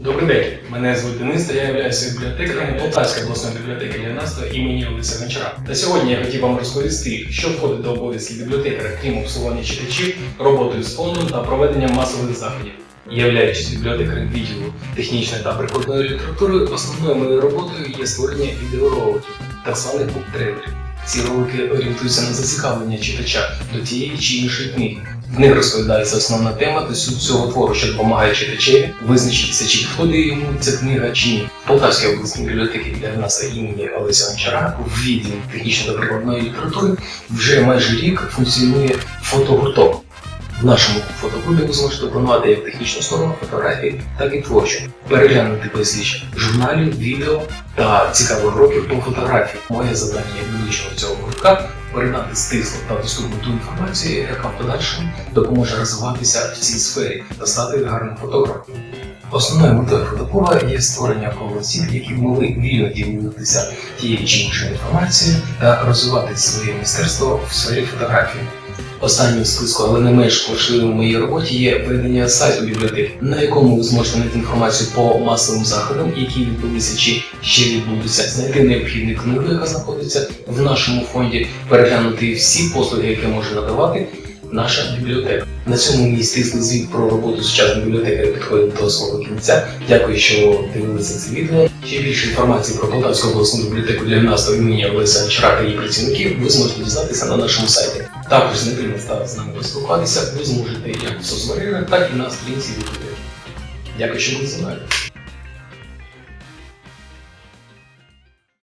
Добрий день, мене звуть Денис, я являюся бібліотекарем Полтавської обласної бібліотеки юнацтва імені Олеся Гончара. Та сьогодні я хотів вам розповісти, що входить до обов'язків бібліотекаря, крім обслуговування читачів, роботою з фондом та проведенням масових заходів. Являючись бібліотекарем відділу технічної та прикладної літератури, основною моєю роботою є створення відеороликів, так званих буктрейлерів. Ці ролики орієнтуються на зацікавлення читача до тієї чи іншої книги. В них розповідається основна тема та суть цього твору, що допомагає читачеві визначитися, чи підходить йому ця книга чи ні. Полтавській обласній бібліотеки для нас імені Олеся Гончара у відділі технічної та прикладної літератури вже майже рік функціонує фотогурток. В нашому фотоклубі ви зможете планувати як технічну сторону фотографії, так і творчу. Переглянути безліч журналів, відео та цікавих років по фотографії. Моє завдання як цього гуртка передати стисло та доступну ту інформацію, яка в подальшому допоможе розвиватися в цій сфері та стати гарним фотографом. Основною метою фотоклуба є створення коло осіб, які могли вільно ділитися тією чи іншою інформацією та розвивати своє майстерство в сфері фотографії. Останнім списку, але не менш важливим в моїй роботі є ведення сайту бібліотеки, на якому ви зможете знайти інформацію по масовим заходам, які відбулися чи ще відбудуться, знайти необхідну книгу, яка знаходиться в нашому фонді, переглянути всі послуги, які може надавати наша бібліотека. На цьому мій стислий звіт про роботу сучасної бібліотекаря підходить до свого кінця. Дякую, що дивилися це відео. Ще більше інформації про Полтавську обласну бібліотеку для юнацтва імені Олеся Гончара та її працівників ви зможете дізнатися на нашому сайті. Також ними стати з нами поспілкуватися ви зможете як в соцмережах, так і на сторінці бібліотеки. Дякую, що були зі мною.